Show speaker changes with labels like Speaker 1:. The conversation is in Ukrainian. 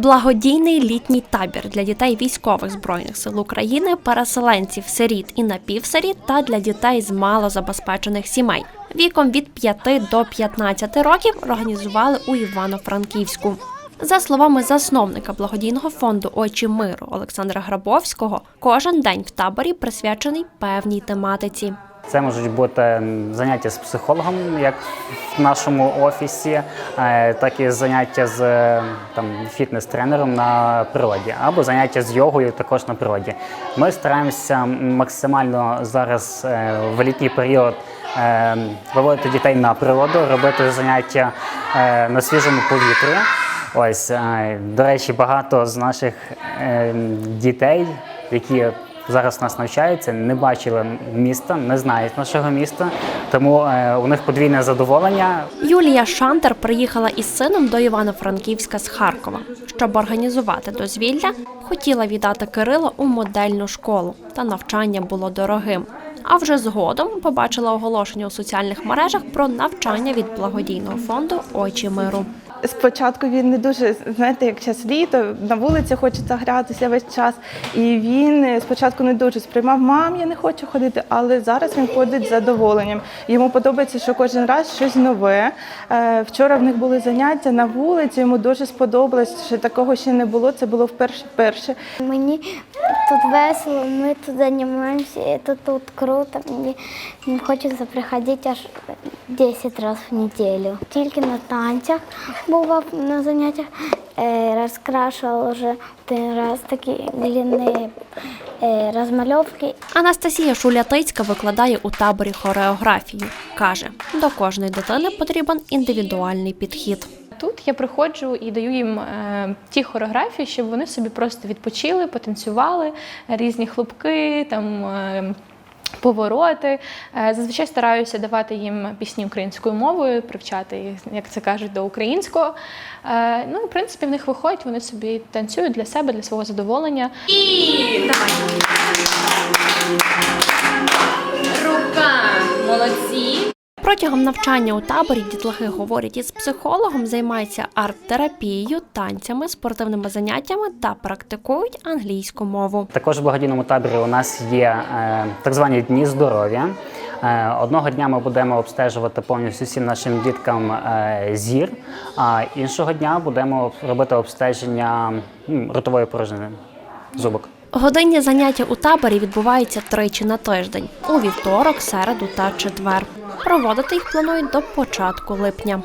Speaker 1: Благодійний літній табір для дітей військових збройних сил України, переселенців, сиріт і напівсиріт та для дітей з малозабезпечених сімей віком від 5 до 15 років організували у Івано-Франківську. За словами засновника благодійного фонду Очі миру Олександра Грабовського, кожен день в таборі присвячений певній тематиці.
Speaker 2: Це можуть бути заняття з психологом, як в нашому офісі, е, так і заняття з е, там, фітнес-тренером на природі, або заняття з йогою також на природі. Ми стараємося максимально зараз е, в літній період виводити дітей на природу, робити заняття на свіжому повітрі. Ось, до речі, багато з наших дітей, які зараз нас навчаються, не бачили міста, не знають нашого міста, тому е, у них подвійне задоволення.
Speaker 1: Юлія Шантер приїхала із сином до Івано-Франківська з Харкова. Щоб організувати дозвілля, хотіла віддати Кирила у модельну школу, та навчання було дорогим. А вже згодом побачила оголошення у соціальних мережах про навчання від благодійного фонду Очі миру.
Speaker 3: Спочатку він не дуже, знаєте, як час літо, на вулиці хочеться гратися весь час. І він спочатку не дуже сприймав, мам, я не хочу ходити, але зараз він ходить з задоволенням. Йому подобається, що кожен раз щось нове. Е, Вчора в них були заняття на вулиці, йому дуже сподобалось, що такого ще не було. Це було вперше. вперше.
Speaker 4: Мені тут весело, ми тут займаємося, тут, тут круто. Мені мені хочеться приходити аж 10 разів в неділю. Тільки на танцях бував на заняттях, е, розкрашував вже один раз такі глини е, розмальовки.
Speaker 1: Анастасія Шулятицька викладає у таборі хореографію. Каже, до кожної дитини потрібен індивідуальний підхід.
Speaker 5: Тут я приходжу і даю їм е, ті хореографії, щоб вони собі просто відпочили, потанцювали, різні хлопки, там. Повороти Е, зазвичай стараюся давати їм пісні українською мовою, привчати їх, як це кажуть, до українського. Е, Ну, і, в принципі, в них виходять, вони собі танцюють для себе, для свого задоволення.
Speaker 1: Протягом навчання у таборі дітлахи говорять із психологом, займаються арт-терапією, танцями, спортивними заняттями та практикують англійську мову.
Speaker 2: Також в благодійному таборі у нас є е, так звані дні здоров'я. Е, Одного дня ми будемо обстежувати повністю всім нашим діткам е, зір, а іншого дня будемо робити обстеження м, ротової порожнини зубок.
Speaker 1: Годинні заняття у таборі відбуваються тричі на тиждень у вівторок, середу та четвер. Проводити їх планують до початку липня.